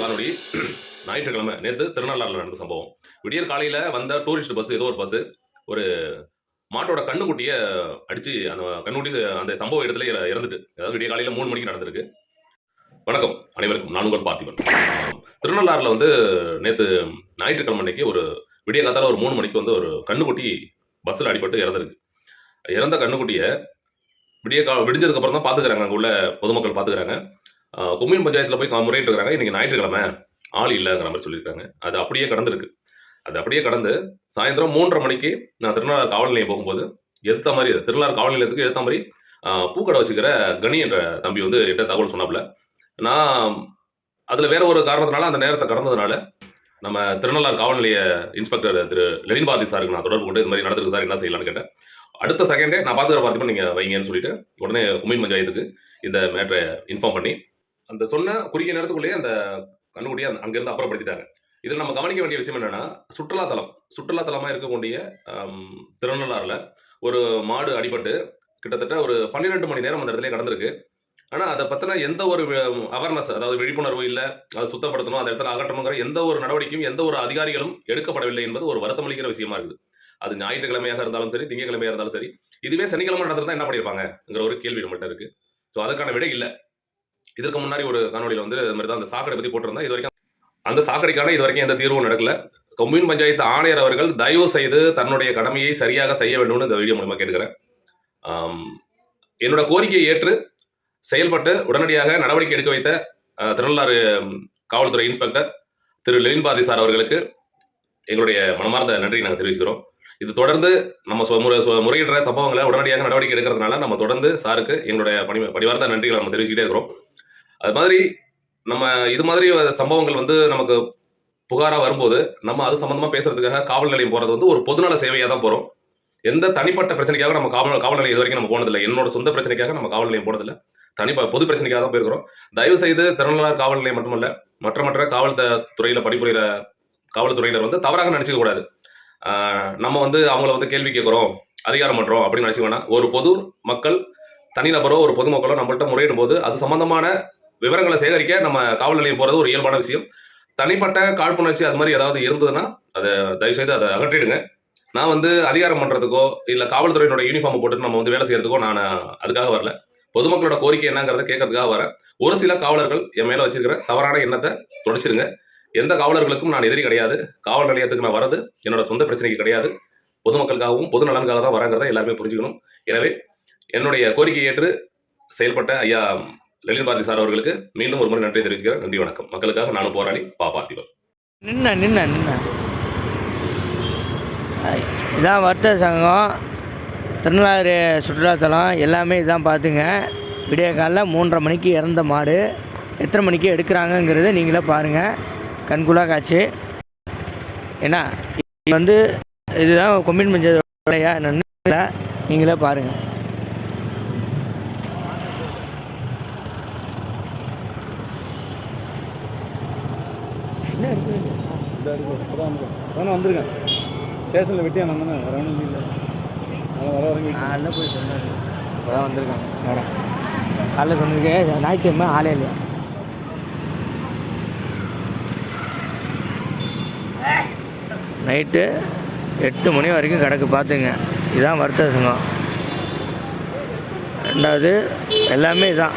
காணொளி ஞாயிற்றுக்கிழமை நேற்று திருநள்ளாறுல நடந்த சம்பவம். விடியற் காலையில வந்த டூரிஸ்ட் பஸ் ஏதோ ஒரு பஸ் ஒரு மாட்டோட கண்ணுக்குட்டியை அடிச்சு அந்த கண்ணுக்குட்டி அந்த சம்பவ இடத்துல இறந்துட்டு அதாவது விடிய காலையில மூணு மணிக்கு நடந்திருக்கு. வணக்கம் அனைவருக்கும். நான் உங்கள் பார்த்திபன். திருநள்ளாறுல வந்து நேற்று ஞாயிற்றுக்கிழமை அன்னைக்கு ஒரு விடிய காத்தால ஒரு மூணு மணிக்கு வந்து ஒரு கண்ணுக்குட்டி பஸ்ஸில் அடிபட்டு இறந்துருக்கு. இறந்த கண்ணுக்குட்டியை விடிய கா விடிஞ்சதுக்கு அப்புறம் தான் பார்த்துக்கிறாங்க அங்கே உள்ள பொதுமக்கள் பார்த்துக்கிறாங்க கொம்யூன் பஞ்சாயத்தில் போய் கா- முறையிட்டு இருக்காங்க இன்னைக்கு ஞாயிற்றுக்கிழமை ஆள் இல்லைங்கிற மாதிரி சொல்லியிருக்காங்க. அது அப்படியே கடந்திருக்கு. அது அப்படியே கடந்து சாயந்தரம் மூன்றரை மணிக்கு நான் திருநள்ளார் காவல் நிலையம் போகும்போது எடுத்த மாதிரி திருநள்ளாறு காவல் நிலையத்துக்கு எடுத்த மாதிரி பூக்கடை வச்சுக்கிற கனி என்ற தம்பி வந்து என்கிட்ட தகவல் சொன்னாப்புல. நான் அதில் வேற ஒரு காரணத்தினால அந்த நேரத்தை கடந்ததுனால நம்ம திருநள்ளார் காவல் நிலைய இன்ஸ்பெக்டர் திரு லெனின் பாரதி சாருக்கு நான் தொடர்பு கொண்டு இந்த மாதிரி நடந்திருக்கு சார் என்ன செய்யலாம்னு கேட்டேன். அடுத்த செகண்டே நான் பார்த்துக்கிற பார்த்திபன் நீங்கள் வைங்கன்னு சொல்லிட்டு உடனே கும்மின் பஞ்சாயத்துக்கு இந்த மேட்டரை இன்ஃபார்ம் பண்ணி அந்த சொன்ன குறுகிய நேரத்துக்குள்ளேயே அந்த கண்ணுக்குடியை அந்த- அங்கிருந்து அப்புறப்படுத்திட்டாங்க. இதில் நம்ம கவனிக்க வேண்டிய விஷயம் என்னன்னா சுற்றுலாத்தலம் சுற்றுலாத்தலமாக இருக்கக்கூடிய திருநள்ளாறில் திருநள்ளாறுல ஒரு மாடு அடிபட்டு கிட்டத்தட்ட ஒரு பன்னிரெண்டு மணி நேரம் அந்த இடத்துல கடந்திருக்கு. ஆனால் அதை பற்றின எந்த ஒரு அவேர்னஸ் அதாவது விழிப்புணர்வு இல்லை அதை சுத்தப்படுத்தணும் அந்த இடத்துல அகற்றணுங்கிற எந்த ஒரு நடவடிக்கையும் எந்த ஒரு அதிகாரிகளும் எடுக்கப்படவில்லை என்பது ஒரு வருத்தமளிக்கிற விஷயமா இருக்குது. அது ஞாயிற்றுக்கிழமையாக இருந்தாலும் சரி திங்கட்கிழமையாக இருந்தாலும் சரி இதுவே சனிக்கிழமை நடந்திருந்தா என்ன பண்ணியிருப்பாங்கங்கிற ஒரு கேள்வி நம்மகிட்ட இருக்கு. ஸோ அதுக்கான விடை இல்லை. இதற்கு முன்னாடி ஒரு காணொலியில் வந்து இது மாதிரி தான் அந்த சாக்கடை பற்றி போட்டிருந்தா இது வரைக்கும் அந்த சாக்கடைக்கான இது வரைக்கும் எந்த தீர்வும் நடக்கல. கொம்யூன் பஞ்சாயத்து ஆணையர் அவர்கள் தயவு செய்து தன்னுடைய கடமையை சரியாக செய்ய வேண்டும்னு இந்த வீடியோ மூலமாக கேட்டுக்கிறேன். என்னோட கோரிக்கையை ஏற்று செயல்பட்டு உடனடியாக நடவடிக்கை எடுக்க வைத்த திருநள்ளாறு காவல்துறை இன்ஸ்பெக்டர் திரு லெலின் பாதி சார் அவர்களுக்கு எங்களுடைய மனமார்ந்த நன்றி நாங்கள் தெரிவிச்சுக்கிறோம். இது தொடர்ந்து நம்ம சொ- முறையிடுற சம்பவங்களை உடனடியாக நடவடிக்கை எடுக்கிறதுனால நம்ம தொடர்ந்து சாருக்கு எங்களுடைய பணி பணிவார்ந்த நன்றிகளை நம்ம தெரிவிச்சுக்கிட்டே இருக்கிறோம். அது மாதிரி நம்ம இது மாதிரி சம்பவங்கள் வந்து நமக்கு புகாராக வரும்போது நம்ம அது சம்மந்தமாக பேசுறதுக்காக காவல் நிலையம் போகிறது வந்து ஒரு பொதுநல சேவையாக தான் போகிறோம் எந்த தனிப்பட்ட பிரச்சனைக்காக நம்ம காவல் காவல் நிலையம் இது வரைக்கும் நம்ம போனதில்லை. என்னோட சொந்த பிரச்சனைக்காக நம்ம காவல் நிலையம் போனதில்லை. தனிப்ப பொது பிரச்சனைக்காக தான் போயிருக்கிறோம். தயவு செய்து திருநள்ளாறு காவல் நிலையம் மட்டுமல்ல மற்ற மற்ற காவல் துறையில் துறையில பணிபுரிகிற காவல்துறையினர் வந்து தவறாக நினச்சிக்க கூடாது. நம்ம வந்து அவங்கள வந்து கேள்வி கேட்குறோம் அதிகாரம் பண்ணுறோம் அப்படின்னு நினைச்சுக்க ஒரு பொது மக்கள் தனிநபரோ ஒரு பொதுமக்களோ நம்மள்ட்ட முறையிடும் போது அது சம்பந்தமான விவரங்களை சேகரிக்க நம்ம காவல் நிலையம் போகிறது ஒரு இயல்பான விஷயம். தனிப்பட்ட காழ்ப்புணர்ச்சி அது மாதிரி ஏதாவது இருந்ததுன்னா அதை தயவுசெய்து அதை அகற்றிடுங்க. நான் வந்து அதிகாரம் பண்ணுறதுக்கோ இல்லை காவல்துறையினோட யூனிஃபார்ம் போட்டுட்டு நம்ம வந்து வேலை செய்யறதுக்கோ நான் அதுக்காக வரல. பொதுமக்களோட கோரிக்கை என்னங்கிறத கேட்கறதுக்காக வரேன். ஒரு சில காவலர்கள் என் மேலே வச்சிருக்கிற தவறான எண்ணத்தை தொடச்சிருங்க. எந்த காவலர்களுக்கும் நான் எதிரி கிடையாது. காவல் நிலையத்துக்கு நான் வரது என்னோட சொந்த பிரச்சனைக்கு கிடையாது. பொதுமக்களுக்காகவும் பொது நலனுக்காக தான் வரங்கிறத எல்லாருமே புரிஞ்சுக்கணும். எனவே என்னுடைய கோரிக்கையை ஏற்று செயல்பட்ட ஐயா லலித் பாரதி சார் அவர்களுக்கு மீண்டும் ஒரு முறை நன்றி தெரிவிச்சுக்கிறேன். நன்றி வணக்கம். மக்களுக்காக நானும் போராளி பா பார்த்திபன். நின்ன நின்ன நின்ன. இதான் வர்த்தக சங்கம். திருநள்ளாறு சுற்றுலாத்தலம் எல்லாமே இதான் பார்த்துங்க. விடிய காலைல மூன்றரை மணிக்கு இறந்த மாடு. எத்தனை மணிக்கு எடுக்கிறாங்கங்கிறத நீங்களே பாருங்கள் கண்குள்ளா காட்சி ஏன்னா இது வந்து இதுதான் பஞ்சாயத்து வேலையா என்னன்னு. நீங்களே பாருங்கள் என்ன வந்திருக்கேன் ஸ்டேஷனில் வெட்டியா நான் தானே வேற ஒன்றும் இல்லை. அதனால் வர வரைக்கும் காலைல போய் சொன்னாரு. இப்போ தான் வந்திருக்காங்க. நேரம் காலைல சொன்னதுக்கு ஞாயிற்றுக்கிழமை ஆளே இல்லையா? நைட்டு எட்டு மணி வரைக்கும் கிடக்கு பார்த்துங்க. இதுதான் வருத்த சங்கம். ரெண்டாவது எல்லாமே இதுதான்